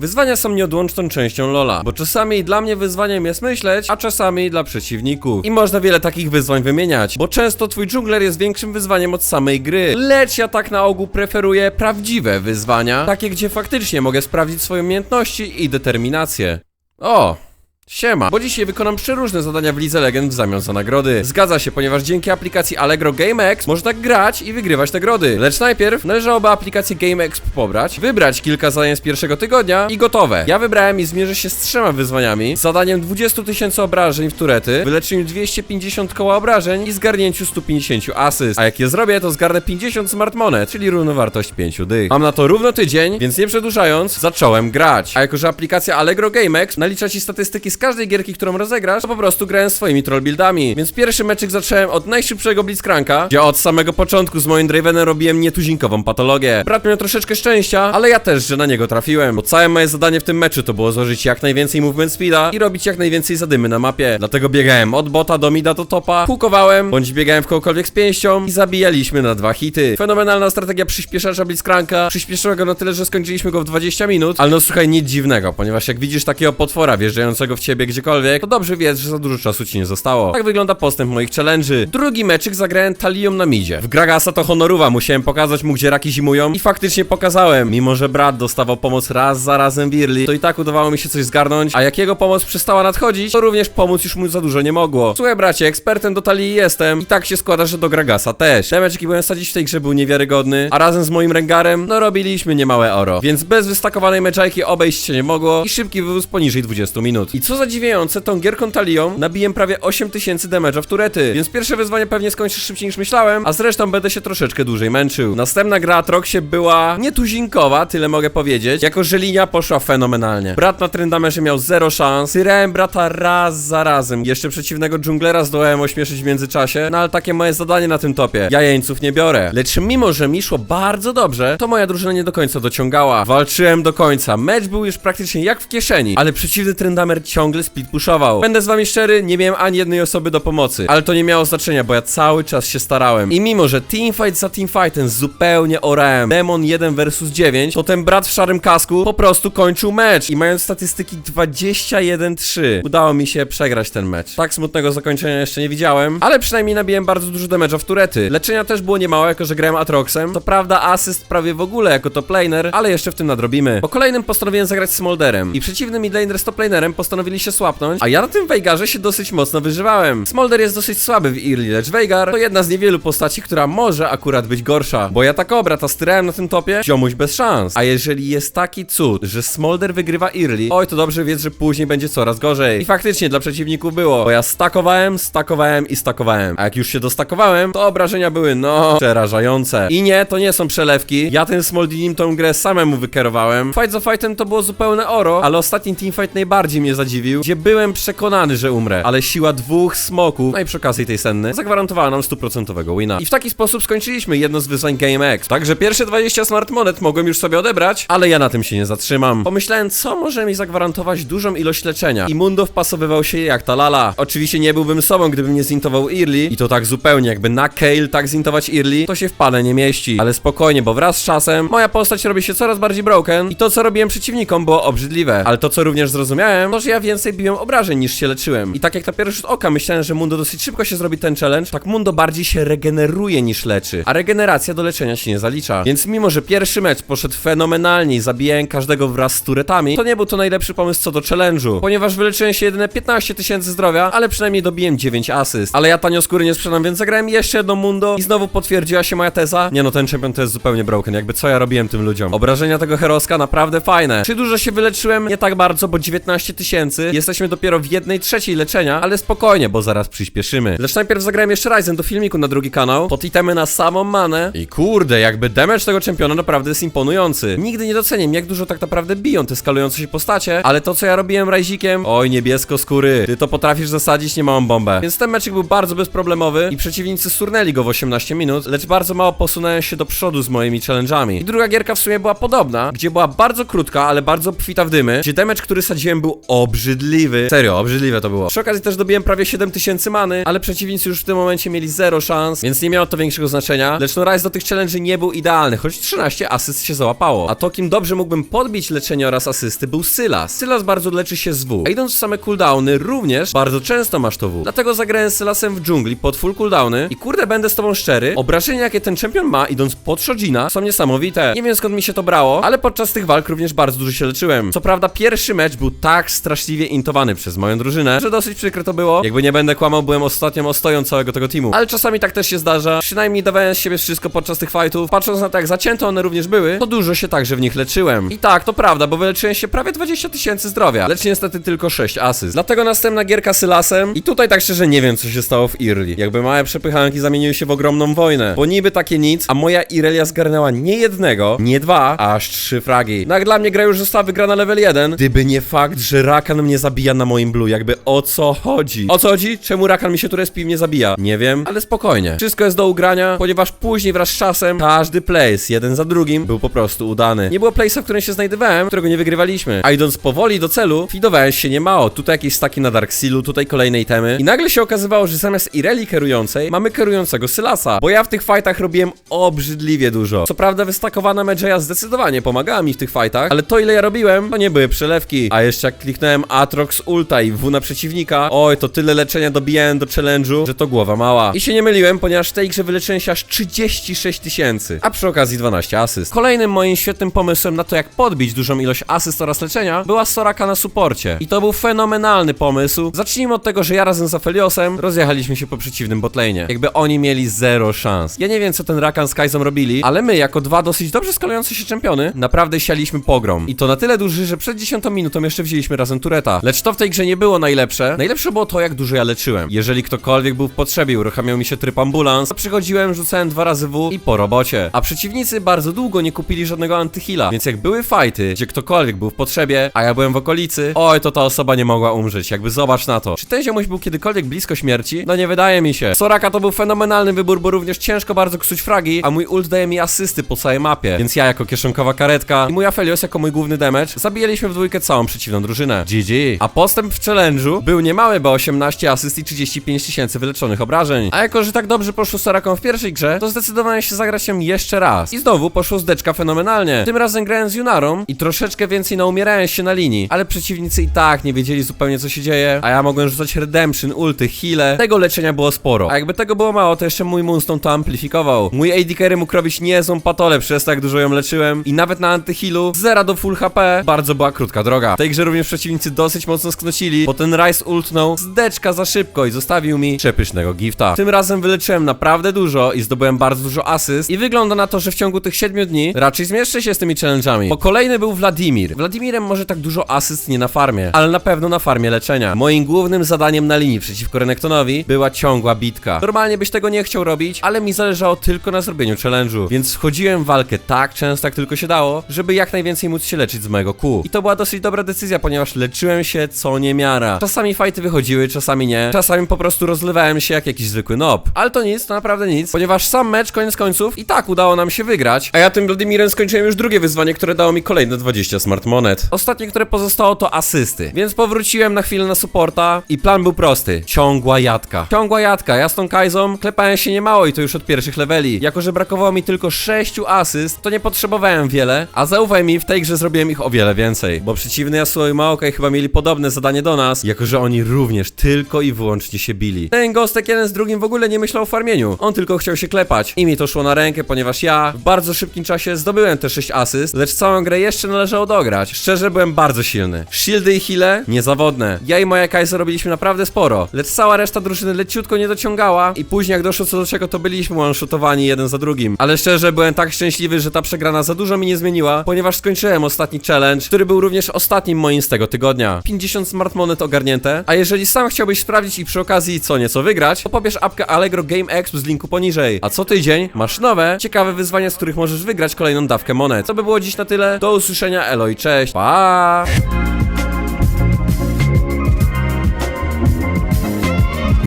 Wyzwania są nieodłączną częścią LoLa, bo czasami dla mnie wyzwaniem jest myśleć, a czasami dla przeciwników. I można wiele takich wyzwań wymieniać, bo często twój dżungler jest większym wyzwaniem od samej gry. Lecz ja tak na ogół preferuję prawdziwe wyzwania, takie gdzie faktycznie mogę sprawdzić swoje umiejętności i determinację. O! Siema, bo dzisiaj wykonam przeróżne zadania w Lidze Legend w zamian za nagrody. Zgadza się, ponieważ dzięki aplikacji Allegro GameX można grać i wygrywać nagrody. Lecz najpierw należałoby aplikację GameX pobrać, wybrać kilka zadań z pierwszego tygodnia i gotowe. Ja wybrałem i zmierzę się z trzema wyzwaniami. Z zadaniem 20 tysięcy obrażeń w turety, wyleczeniu 250 koła obrażeń i zgarnięciu 150 asyst. A jak je zrobię, to zgarnę 50 smart monet, czyli równowartość 5 dych. Mam na to równo tydzień, więc nie przedłużając, zacząłem grać. A jako, że aplikacja Allegro GameX nalicza ci statystyki z każdej gierki, którą rozegrasz, to po prostu grałem swoimi troll buildami. Więc pierwszy meczyk zacząłem od najszybszego Blitzcranka, gdzie od samego początku z moim Dravenem robiłem nietuzinkową patologię. Brat miał troszeczkę szczęścia, ale ja też, że na niego trafiłem. Bo całe moje zadanie w tym meczu to było złożyć jak najwięcej movement speeda i robić jak najwięcej zadymy na mapie. Dlatego biegałem od bota do mida do topa, hukowałem, bądź biegałem w kogokolwiek z pięścią i zabijaliśmy na dwa hity. Fenomenalna strategia przyspieszacza Blitzcranka. Przyspieszyła go na tyle, że skończyliśmy go w 20 minut, ale no słuchaj, nic dziwnego, ponieważ jak widzisz takiego potwora wjeżdżającego w ciebie gdziekolwiek, to dobrze wiedz, że za dużo czasu ci nie zostało. Tak wygląda postęp moich challenge'y. Drugi meczyk zagrałem Talią na midzie. W Gragasa to honorowa, musiałem pokazać mu, gdzie raki zimują i faktycznie pokazałem. Mimo, że brat dostawał pomoc raz za razem w Irli, to i tak udawało mi się coś zgarnąć, a jak jego pomoc przestała nadchodzić, to również pomóc już mu za dużo nie mogło. Słuchaj bracie, ekspertem do Talii jestem i tak się składa, że do Gragasa też. Damage, jaki byłem sadzić w tej grze był niewiarygodny, a razem z moim Rengarem, no robiliśmy niemałe oro. Więc bez wystakowanej meczajki obejść się nie mogło i szybki wywóz poniżej 20 minut. I co zadziwiające, tą gierką Talią nabiłem prawie 8000 damage'a w turety, więc pierwsze wyzwanie pewnie skończy szybciej niż myślałem, a zresztą będę się troszeczkę dłużej męczył. Następna gra Atroxie była nietuzinkowa, tyle mogę powiedzieć, jako że linia poszła fenomenalnie. Brat na Tryndamerze miał zero szans, tyrałem brata raz za razem, jeszcze przeciwnego dżunglera zdołałem ośmieszyć w międzyczasie, no ale takie moje zadanie na tym topie, ja jeńców nie biorę. Lecz mimo, że mi szło bardzo dobrze, to moja drużyna nie do końca dociągała. Walczyłem do końca, mecz był już praktycznie jak w kieszeni, ale przeciwny Tryndamer ciągle speed pushował. Będę z wami szczery, nie miałem ani jednej osoby do pomocy, ale to nie miało znaczenia, bo ja cały czas się starałem. I mimo, że teamfight za teamfightem zupełnie orałem, Demon 1 versus 9, to ten brat w szarym kasku po prostu kończył mecz i mając statystyki 21-3, udało mi się przegrać ten mecz. Tak smutnego zakończenia jeszcze nie widziałem, ale przynajmniej nabiłem bardzo dużo damage'a w turety. Leczenia też było niemało, jako że grałem Atroxem. To prawda, asyst prawie w ogóle jako top laner, ale jeszcze w tym nadrobimy. Po kolejnym postanowiłem zagrać Smolderem i przeciwny midlaner z top lanerem postanowili się słapnąć, a ja na tym Veigarze się dosyć mocno wyżywałem. Smolder jest dosyć słaby w Early, lecz Veigar to jedna z niewielu postaci, która może akurat być gorsza, bo ja tak obra, styrałem na tym topie, ziomuś bez szans. A jeżeli jest taki cud, że Smolder wygrywa Early, oj to dobrze wiedz, że później będzie coraz gorzej. I faktycznie dla przeciwników było, bo ja stakowałem, stakowałem i stakowałem. A jak już się dostakowałem, to obrażenia były no przerażające. I nie, to nie są przelewki. Ja tym Smoldinim tą grę samemu wykierowałem. Fight za fightem to było zupełne oro, ale ostatni teamfight najbardziej mnie zadziwił, gdzie byłem przekonany, że umrę, ale siła dwóch smoków, no i przy okazji tej senny, zagwarantowała nam stuprocentowego wina. I w taki sposób skończyliśmy jedno z wyzwań GameX. Także pierwsze 20 smart monet mogłem już sobie odebrać, ale ja na tym się nie zatrzymam. Pomyślałem, co może mi zagwarantować dużą ilość leczenia. I Mundo wpasowywał się jak ta lala. Oczywiście nie byłbym sobą, gdybym nie zintował Early i to tak zupełnie, jakby na Kale tak zintować Early, to się w pale nie mieści. Ale spokojnie, bo wraz z czasem moja postać robi się coraz bardziej broken i to, co robiłem przeciwnikom, było obrzydliwe. Ale to, co również zrozumiałem, to, że ja więcej biłem obrażeń niż się leczyłem. I tak jak na pierwszy rzut oka myślałem, że Mundo dosyć szybko się zrobi ten challenge, tak Mundo bardziej się regeneruje niż leczy. A regeneracja do leczenia się nie zalicza. Więc mimo, że pierwszy mecz poszedł fenomenalnie zabijałem każdego wraz z turetami, to nie był to najlepszy pomysł co do challenge'u. Ponieważ wyleczyłem się jedyne 15 tysięcy zdrowia, ale przynajmniej dobiłem 9 asyst. Ale ja tanio skóry nie sprzedam, więc zagrałem jeszcze jedno Mundo i znowu potwierdziła się moja teza. Nie no, ten champion to jest zupełnie broken, jakby co ja robiłem tym ludziom. Obrażenia tego heroska naprawdę fajne. Czy dużo się wyleczyłem? Nie tak bardzo, bo 19 tysięcy. Jesteśmy dopiero w jednej trzeciej leczenia, ale spokojnie, bo zaraz przyspieszymy. Lecz najpierw zagrałem jeszcze Ryzen do filmiku na drugi kanał, pod itemy na samą manę. I kurde, jakby damage tego czempiona naprawdę jest imponujący. Nigdy nie doceniam, jak dużo tak naprawdę biją te skalujące się postacie, ale to co ja robiłem Rajzikiem, oj niebiesko skóry, ty to potrafisz zasadzić niemałą bombę. Więc ten meczek był bardzo bezproblemowy i przeciwnicy surnęli go w 18 minut, lecz bardzo mało posunąłem się do przodu z moimi challenge'ami. I druga gierka w sumie była podobna, gdzie była bardzo krótka, ale bardzo obfita w dymy, gdzie damage, który sadziłem był obrzydliwy obrzydliwy. Serio, obrzydliwe to było. Przy okazji też dobiłem prawie 7000 many, ale przeciwnicy już w tym momencie mieli zero szans, więc nie miało to większego znaczenia. Lecz no Rise do tych challenge nie był idealny, choć 13 asyst się załapało. A to kim dobrze mógłbym podbić leczenie oraz asysty był Sylas. Sylas bardzo leczy się z W. A idąc w same cooldowny również bardzo często masz to W. Dlatego zagrałem Sylasem w dżungli pod full cooldowny i kurde będę z tobą szczery, obrażenia jakie ten czempion ma idąc pod Shojina są niesamowite. Nie wiem skąd mi się to brało, ale podczas tych walk również bardzo dużo się leczyłem. Co prawda pierwszy mecz był tak straszliwie intowany przez moją drużynę, że dosyć przykre to było. Jakby nie będę kłamał, byłem ostatnią ostoją całego tego teamu. Ale czasami tak też się zdarza. Przynajmniej dawałem z siebie wszystko podczas tych fightów. Patrząc na to jak zacięte one również były, to dużo się także w nich leczyłem. I tak, to prawda, bo wyleczyłem się prawie 20 tysięcy zdrowia, lecz niestety tylko 6 asyst. Dlatego następna gierka Sylasem i tutaj tak szczerze nie wiem co się stało w Irli. Jakby małe przepychanki zamieniły się w ogromną wojnę. Bo niby takie nic, a moja Irelia zgarnęła nie jednego, nie dwa, aż trzy fragi. No jak dla mnie gra już została wygrana level 1, gdyby nie fakt, że Rakan mnie zabija na moim blue, jakby o co chodzi? O co chodzi? Czemu Rakan mi się tu respi mnie zabija? Nie wiem, ale spokojnie. Wszystko jest do ugrania, ponieważ później wraz z czasem każdy place, jeden za drugim, był po prostu udany. Nie było place'a, w którym się znajdowałem, którego nie wygrywaliśmy. A idąc powoli do celu, fidowałem się niemało. Tutaj jakieś staki na Dark Sealu, tutaj kolejne itemy. I nagle się okazywało, że zamiast Ireli kierującej, mamy kierującego Sylasa. Bo ja w tych fightach robiłem obrzydliwie dużo. Co prawda wystakowana Medjaya zdecydowanie pomagała mi w tych fightach, ale to ile ja robiłem, to nie były przelewki. A jeszcze jak kliknąłem Atrox Ulta i W na przeciwnika, oj, to tyle leczenia dobijałem do challenge'u, że to głowa mała. I się nie myliłem, ponieważ w tej grze wyleczyłem się aż 36 tysięcy, a przy okazji 12 asyst. Kolejnym moim świetnym pomysłem na to, jak podbić dużą ilość asyst oraz leczenia, była Soraka na suporcie. I to był fenomenalny pomysł. Zacznijmy od tego, że ja razem z Apheliosem rozjechaliśmy się po przeciwnym botlane. Jakby oni mieli zero szans. Ja nie wiem, co ten Rakan z Kai'Zą robili, ale my, jako dwa dosyć dobrze skalujące się czempiony, naprawdę sialiśmy pogrom. I to na tyle duży, że przed 10 minutą jeszcze wzięliśmy razem Lecz to w tej grze nie było najlepsze. Najlepsze było to, jak dużo ja leczyłem. Jeżeli ktokolwiek był w potrzebie, uruchamiał mi się tryb ambulans, to przychodziłem, rzucałem dwa razy W i po robocie. A przeciwnicy bardzo długo nie kupili żadnego antyhila, więc jak były fighty, gdzie ktokolwiek był w potrzebie, a ja byłem w okolicy, oj, to ta osoba nie mogła umrzeć. Jakby zobacz na to. Czy ten ziomuś był kiedykolwiek blisko śmierci? No nie wydaje mi się. Soraka to był fenomenalny wybór, bo również ciężko bardzo ksuć fragi, a mój ult daje mi asysty po całej mapie. Więc ja jako kieszonkowa karetka i mój Aphelios jako mój główny damage zabijaliśmy w dwójkę całą przeciwną drużynę. GG. A postęp w challenge'u był niemały, bo 18 asyst i 35 tysięcy wyleczonych obrażeń. A jako, że tak dobrze poszło Soraką w pierwszej grze, to zdecydowałem się zagrać ją jeszcze raz. I znowu poszło z deczka fenomenalnie. Tym razem grałem z Junarą i troszeczkę więcej naumierałem się na linii, ale przeciwnicy i tak nie wiedzieli zupełnie co się dzieje, a ja mogłem rzucać redemption, ulty, heale. Tego leczenia było sporo. A jakby tego było mało, to jeszcze mój Moonstone to amplifikował. Mój AD carry mógł robić niezłą patolę przez to, jak dużo ją leczyłem i nawet na antyhealu zera do full HP bardzo była krótka droga. W tej grze również przeciwnicy dosyć mocno sknocili, bo ten Rice ultnął z deczka za szybko i zostawił mi przepysznego gifta. Tym razem wyleczyłem naprawdę dużo i zdobyłem bardzo dużo asyst i wygląda na to, że w ciągu tych 7 dni raczej zmieszczę się z tymi challenge'ami. Bo kolejny był Wladimir. Władimirem może tak dużo asyst nie na farmie, ale na pewno na farmie leczenia. Moim głównym zadaniem na linii przeciwko Renektonowi była ciągła bitka. Normalnie byś tego nie chciał robić, ale mi zależało tylko na zrobieniu challenge'u, więc wchodziłem w walkę tak często jak tylko się dało, żeby jak najwięcej móc się leczyć z mojego kół. I to była dosyć dobra decyzja, ponieważ leczyłem się co niemiara. Czasami fajty wychodziły, czasami nie. Czasami po prostu rozlewałem się jak jakiś zwykły nob. Ale to nic, to naprawdę nic, ponieważ sam mecz koniec końców i tak udało nam się wygrać, a ja tym Vladimirem skończyłem już drugie wyzwanie, które dało mi kolejne 20 smart monet. Ostatnie, które pozostało to asysty, więc powróciłem na chwilę na supporta i plan był prosty. Ciągła jadka. Ciągła jadka. Ja z tą Kai'Zą klepałem się niemało i to już od pierwszych leveli. Jako, że brakowało mi tylko 6 asyst, to nie potrzebowałem wiele, a zaufaj mi, w tej grze zrobiłem ich o wiele więcej, bo przeciwny Yasuo i Maokai chyba mieli podobne zadanie do nas, jako, że oni również tylko i wyłącznie się bili. Ten Ghostek jeden z drugim w ogóle nie myślał o farmieniu. On tylko chciał się klepać. I mi to szło na rękę, ponieważ ja w bardzo szybkim czasie zdobyłem te 6 asyst, lecz całą grę jeszcze należało dograć. Szczerze byłem bardzo silny. Shieldy i heale niezawodne. Ja i moja Kai'Sa robiliśmy naprawdę sporo, lecz cała reszta drużyny leciutko nie dociągała i później jak doszło co do czego, to byliśmy one-shotowani jeden za drugim. Ale szczerze byłem tak szczęśliwy, że ta przegrana za dużo mi nie zmieniła, ponieważ skończyłem ostatni challenge, który był również ostatnim moim z tego tygodnia. 50 smart monet ogarnięte, a jeżeli sam chciałbyś sprawdzić i przy okazji co nieco wygrać, to pobierz apkę Allegro Game Exp z linku poniżej. A co tydzień masz nowe, ciekawe wyzwania, z których możesz wygrać kolejną dawkę monet. To by było dziś na tyle. Do usłyszenia, elo i cześć. Pa!